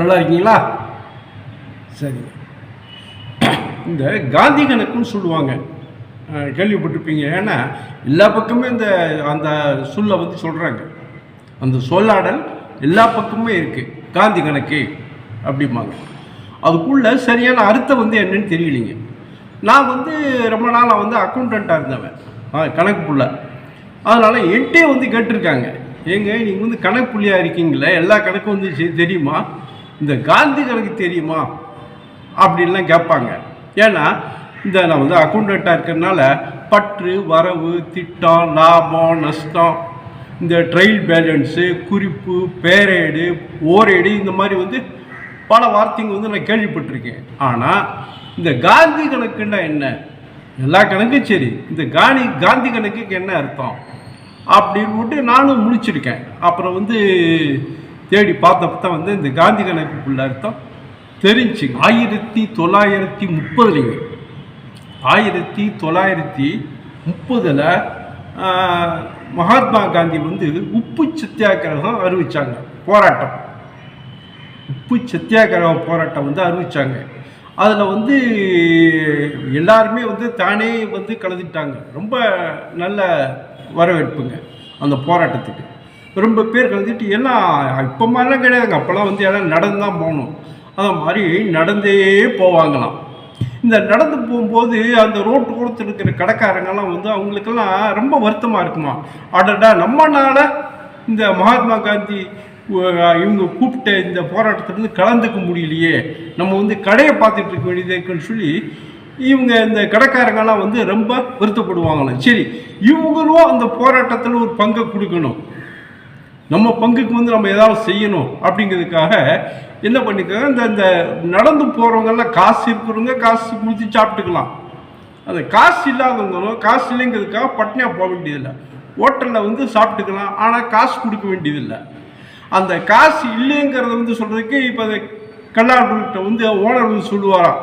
நல்லா இருக்கீங்களா சரி. இந்த காந்தி கணக்குன்னு சொல்லுவாங்க கேள்விப்பட்டிருப்பீங்க. ஏன்னா எல்லா பக்கமே இந்த அந்த சொல்லை வந்து சொல்கிறாங்க அந்த சொல்லாடல் எல்லா பக்கமே இருக்குது காந்தி கணக்கு அப்படிம்பாங்க. அதுக்குள்ள சரியான அர்த்தம் வந்து என்னன்னு தெரியலைங்க. நான் வந்து ரொம்ப நாளாக வந்து அக்கௌண்டண்ட்டாக இருந்தவன். ஆ கணக்கு புள்ள. அதனால் என்கிட்டே வந்து கேட்டிருக்காங்க. ஏங்க நீங்கள் வந்து கணக்கு புள்ளியாக இருக்கீங்களே? எல்லா கணக்கும் வந்து தெரியுமா? இந்த காந்திகளுக்கு தெரியுமா? அப்படின்லாம் கேட்பாங்க. ஏன்னா இந்த நான் வந்து அக்கௌண்டண்ட்டாக இருக்கிறதுனால பற்று வரவு திட்டம் லாபம் நஷ்டம் இந்த ட்ரையல் பேலன்ஸு குறிப்பு பேரேடு ஓரேடு இந்த மாதிரி வந்து பல வார்த்தைங்க வந்து நான் கேள்விப்பட்டிருக்கேன். ஆனால் இந்த காந்தி கணக்குன்னா என்ன? எல்லா கணக்கும் சரி. இந்த காந்தி காந்தி கணக்குக்கு என்ன அர்த்தம்? அப்படின்னு விட்டு நானும் முழிச்சிருக்கேன். அப்புறம் வந்து தேடி பார்த்தப்ப தான் வந்து இந்த காந்தி கணக்குக்குள்ள அர்த்தம் தெரிஞ்சு ஆயிரத்தி தொள்ளாயிரத்தி முப்பதுலேங்க ஆயிரத்தி தொள்ளாயிரத்தி முப்பதில் மகாத்மா காந்தி வந்து உப்பு சத்தியாகிரகம் அறிவிச்சாங்க போராட்டம். உப்பு சத்தியாகிரக போராட்டம் வந்து அறிவிச்சாங்க. அதில் வந்து எல்லாருமே வந்து தானே வந்து கலந்துட்டாங்க ரொம்ப நல்ல வரவேற்புங்க அந்த போராட்டத்துக்கு. ரொம்ப பேர் கலந்துட்டு எல்லாம் இப்போ மாதிரிலாம் கிடையாதுங்க. அப்போல்லாம் வந்து எல்லாம் நடந்து தான் போகணும். அது மாதிரி நடந்தே போவாங்களாம். இந்த நடந்து போகும்போது அந்த ரோட்டு ஓரத்தில் இருக்கிற கடைக்காரங்கெல்லாம் வந்து அவங்களுக்கெல்லாம் ரொம்ப வருத்தமாக இருக்குமா? அடடா நம்மனால இந்த மகாத்மா காந்தி இவங்க கூப்பிட்ட இந்த போராட்டத்திலேருந்து கலந்துக்க முடியலையே. நம்ம வந்து கடையை பார்த்துட்டு இருக்க வேண்டியது இருக்குன்னு சொல்லி இவங்க இந்த கடைக்காரங்கெல்லாம் வந்து ரொம்ப வருத்தப்படுவாங்களாம். சரி இவங்களும் அந்த போராட்டத்தில் ஒரு பங்கை கொடுக்கணும். நம்ம பங்குக்கு வந்து நம்ம ஏதாவது செய்யணும் அப்படிங்கிறதுக்காக என்ன பண்ணிக்கிறாங்க? இந்த இந்த நடந்து போகிறவங்கெல்லாம் காசு இருக்கிறவங்க காசு கொடுத்து சாப்பிட்டுக்கலாம். அந்த காசு இல்லாதவங்களும் காசு இல்லைங்கிறதுக்காக பட்னியாக போக வேண்டியதில்லை. ஹோட்டலில் வந்து சாப்பிட்டுக்கலாம் ஆனால் காசு கொடுக்க வேண்டியதில்லை. அந்த காசு இல்லைங்கிறத வந்து சொல்கிறதுக்கு இப்போ அந்த கல்லாடுகிட்ட வந்து ஓனர் வந்து சொல்லுவாராம்.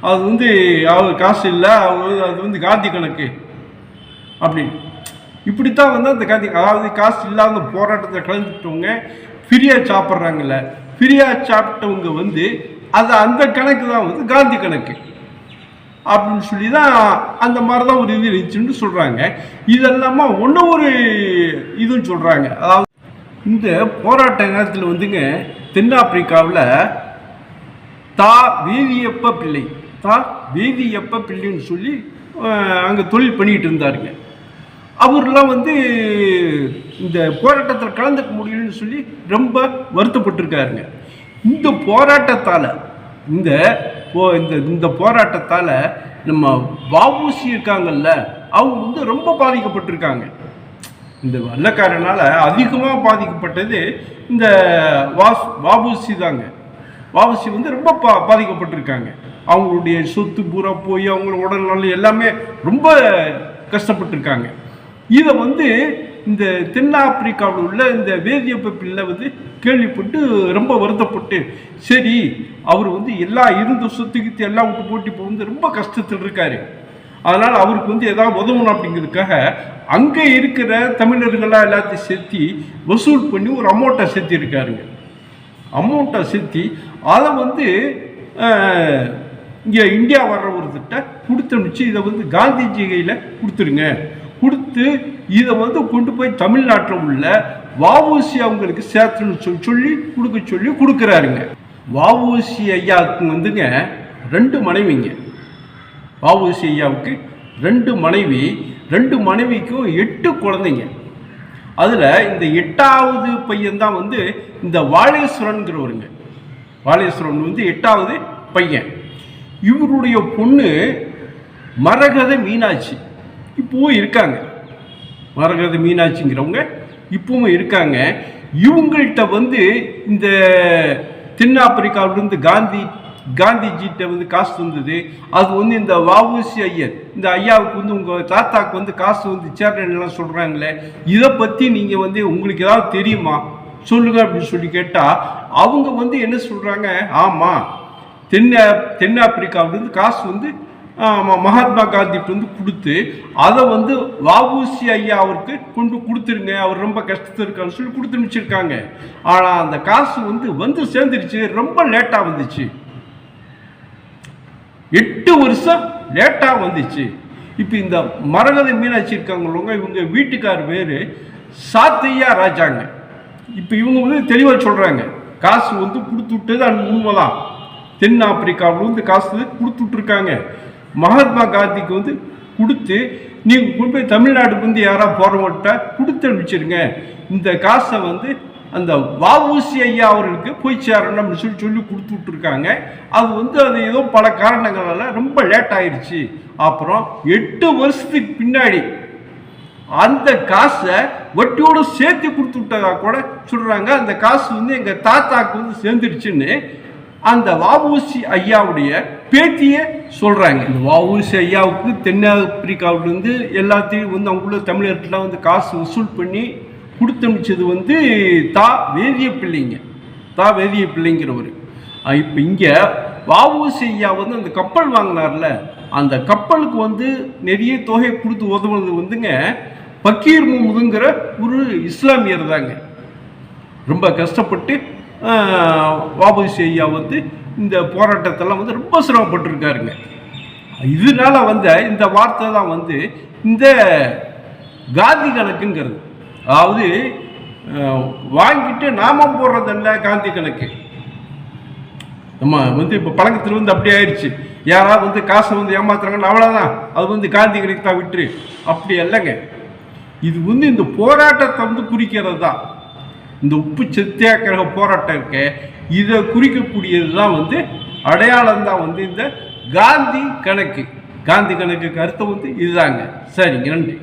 அது வந்து அவர் காசு இல்லை அவர் அது வந்து காந்தி கணக்கு. அப்படின்னு. இப்படித்தான் வந்து அந்த காந்தி அதாவது காசு இல்லாத போராட்டத்தை கலந்துட்டவங்க ஃப்ரீயாக சாப்பிட்றாங்கல்ல. ஃப்ரீயாக சாப்பிட்டவங்க வந்து அது அந்த கணக்கு தான் வந்து காந்தி கணக்கு. அப்படின்னு சொல்லி தான் அந்த மாதிரி தான் ஒரு இது இருந்துச்சுன்னு சொல்கிறாங்க இதெல்லாமா ஒன்று ஒரு இதுன்னு சொல்கிறாங்க அதாவது இந்த போராட்ட நேரத்தில் வந்துங்க தென்னாப்பிரிக்காவில் தா வேதியப்ப பிள்ளை தா வேதியப்ப பிள்ளைன்னு சொல்லி அங்கே தொழில் பண்ணிகிட்டு இருந்தாருங்க. அவர்லாம் வந்து இந்த போராட்டத்தில் கலந்துக்க முடியலன்னு சொல்லி ரொம்ப வருத்தப்பட்டிருக்காருங்க. இந்த போராட்டத்தால் இந்த போ இந்த இந்த போராட்டத்தால் நம்ம வாபூசி இருக்காங்கல்ல அவங்க வந்து ரொம்ப பாதிக்கப்பட்டிருக்காங்க. இந்த வெள்ளக்காரனால் அதிகமாக பாதிக்கப்பட்டது இந்த வாஸ் வாபூசி தாங்க. வாபூசி வந்து ரொம்ப பா பாதிக்கப்பட்டிருக்காங்க. அவங்களுடைய சொத்து பூரா போய் அவங்களோட உடல்நலம் எல்லாமே ரொம்ப கஷ்டப்பட்டிருக்காங்க. இதை வந்து இந்த தென்னாப்பிரிக்காவில் உள்ள இந்த வேதியப்ப பிள்ளை வந்து கேள்விப்பட்டு ரொம்ப வருத்தப்பட்டு சரி அவர் வந்து எல்லா இருந்த சொத்துக்கித்து எல்லாம் விட்டு போட்டி இப்போ வந்து ரொம்ப கஷ்டத்தில் இருக்காரு. அதனால் அவருக்கு வந்து ஏதாவது உதவணும் அப்படிங்கிறதுக்காக அங்கே இருக்கிற தமிழர்களாக எல்லாத்தையும் சேர்த்தி வசூல் பண்ணி ஒரு அமௌண்ட்டை சேர்த்திருக்காருங்க அமௌண்ட்டை சேர்த்தி அதை வந்து இங்கே இந்தியா வர்ற ஒருத்திட்ட கொடுத்தனுச்சு இதை வந்து காந்திஜி கையில் கொடுத்துருங்க. கொடுத்து இதை வந்து கொண்டு போய் தமிழ்நாட்டில் உள்ள வாவூசி அவங்களுக்கு சேர்த்துன்னு சொல்லி சொல்லி கொடுக்க சொல்லி கொடுக்குறாருங்க. வாவூசி ஐயாவுக்கு வந்துங்க ரெண்டு மனைவிங்க. வாவூசி ஐயாவுக்கு ரெண்டு மனைவி ரெண்டு மனைவிக்கும் எட்டு குழந்தைங்க. அதில் இந்த எட்டாவது பையன்தான் வந்து இந்த வாழேஸ்வரன்கிறவருங்க வாழேஸ்வரன் வந்து எட்டாவது பையன். இவருடைய பொண்ணு மரகத மீனாட்சி. இப்போவும் இருக்காங்க. மரகத மீனாட்சிங்கிறவங்க இப்பவும் இருக்காங்க. இவங்கள்ட்ட வந்து இந்த தென்னாப்பிரிக்காவிலிருந்து காந்தி காந்திஜிட்ட வந்து காசு வந்தது. அது வந்து இந்த வாவூசி ஐயர் இந்த ஐயாவுக்கு வந்து உங்கள் தாத்தாக்கு வந்து காசு வந்து சேர்றேன்லாம் சொல்கிறாங்களே இதை பற்றி நீங்கள் வந்து உங்களுக்கு ஏதாவது தெரியுமா? சொல்லுங்க அப்படின்னு சொல்லி கேட்டால் அவங்க வந்து என்ன சொல்கிறாங்க ஆமாம் தென்ன தென்னாப்பிரிக்காவிலிருந்து காசு வந்து மகாத்மா காந்திட்டு வந்து கொடுத்து அதை வந்து வாபூசி ஐயா அவருக்கு கொண்டு கொடுத்துருங்க அவர் ரொம்ப கஷ்டத்தில் இருக்காருன்னு சொல்லி கொடுத்து அனுப்பிச்சிருக்காங்க. ஆனால் அந்த காசு வந்து வந்து சேர்ந்துருச்சு ரொம்ப லேட்டாக வந்துச்சு. எட்டு வருஷம் லேட்டாக வந்துச்சு. இப்போ இந்த மரகத மீனாட்சி இருக்காங்களவங்க இவங்க வீட்டுக்கார் பேர் சாத்தையா ராஜாங்க. இப்போ இவங்க வந்து தெளிவாக சொல்கிறாங்க காசு வந்து கொடுத்து விட்டது அது உண்மைதான் தென் ஆப்பிரிக்காவிலேருந்து காசு கொடுத்து விட்ருக்காங்க மகாத்மா காந்திக்கு வந்து கொடுத்து நீங்கள் கொண்டு போய் தமிழ்நாட்டுக்கு வந்து யாராவது போகிறவங்கள்ட்ட கொடுத்து அனுப்பிச்சிருங்க. இந்த காசை வந்து அந்த வஉசி ஐயா அவர்களுக்கு போய் சேரணும் அப்படின்னு சொல்லி சொல்லி கொடுத்து விட்ருக்காங்க அது வந்து அது ஏதோ பல காரணங்களால் ரொம்ப லேட் ஆயிடுச்சு அப்புறம் எட்டு வருஷத்துக்கு பின்னாடி அந்த காசை வட்டியோட சேர்த்து கொடுத்து விட்டதா கூட சொல்கிறாங்க அந்த காசு வந்து எங்கள் தாத்தாக்கு வந்து சேர்ந்துடுச்சுன்னு அந்த வஉசி ஐயாவுடைய பேட்டியை சொல்கிறாங்க இந்த வஉசி ஐயாவுக்கு தென்னாப்பிரிக்காவிலிருந்து எல்லாத்தையும் வந்து அவங்களுள்ள தமிழர்கிட்டலாம் வந்து காசு வசூல் பண்ணி கொடுத்தமிச்சது வந்து தா வேதிய பிள்ளைங்க. தா வேதிய பிள்ளைங்கிறவர். இப்போ இங்கே வஉசி ஐயா வந்து அந்த கப்பல் வாங்கினார்ல. அந்த கப்பலுக்கு வந்து நிறைய தொகை கொடுத்து உதவுனது வந்துங்க பக்கீர் முகமதுங்கிற ஒரு இஸ்லாமியர் தாங்க. ரொம்ப கஷ்டப்பட்டு வாபுசி ஐயா வந்து இந்த போராட்டத்தெல்லாம் வந்து ரொம்ப சிரமப்பட்டிருக்காருங்க. இதனால வந்த இந்த வார்த்தை தான் வந்து இந்த காந்தி கணக்குங்கிறது. அதாவது வாங்கிட்டு நாமம் போடுறதல்ல காந்தி கணக்கு. நம்ம வந்து இப்போ பழக்கத்தில் வந்து அப்படி ஆயிடுச்சு. யாராவது வந்து காசை வந்து ஏமாத்துறாங்கன்னு அவ்வளோதான் அது வந்து காந்தி கணக்கு தான் விட்டுரு. அப்படி இல்லைங்க இது வந்து இந்த போராட்டத்தை வந்து குறிக்கிறது தான் இந்த உப்பு சத்தியாகிரக போராட்டம் இருக்க இதை குறிக்கக்கூடியது தான் வந்து அடையாளம் தான் வந்து இந்த காந்தி கணக்கு. காந்தி கணக்குக்கு அர்த்தம் வந்து இதுதாங்க. சரிங்க நன்றி.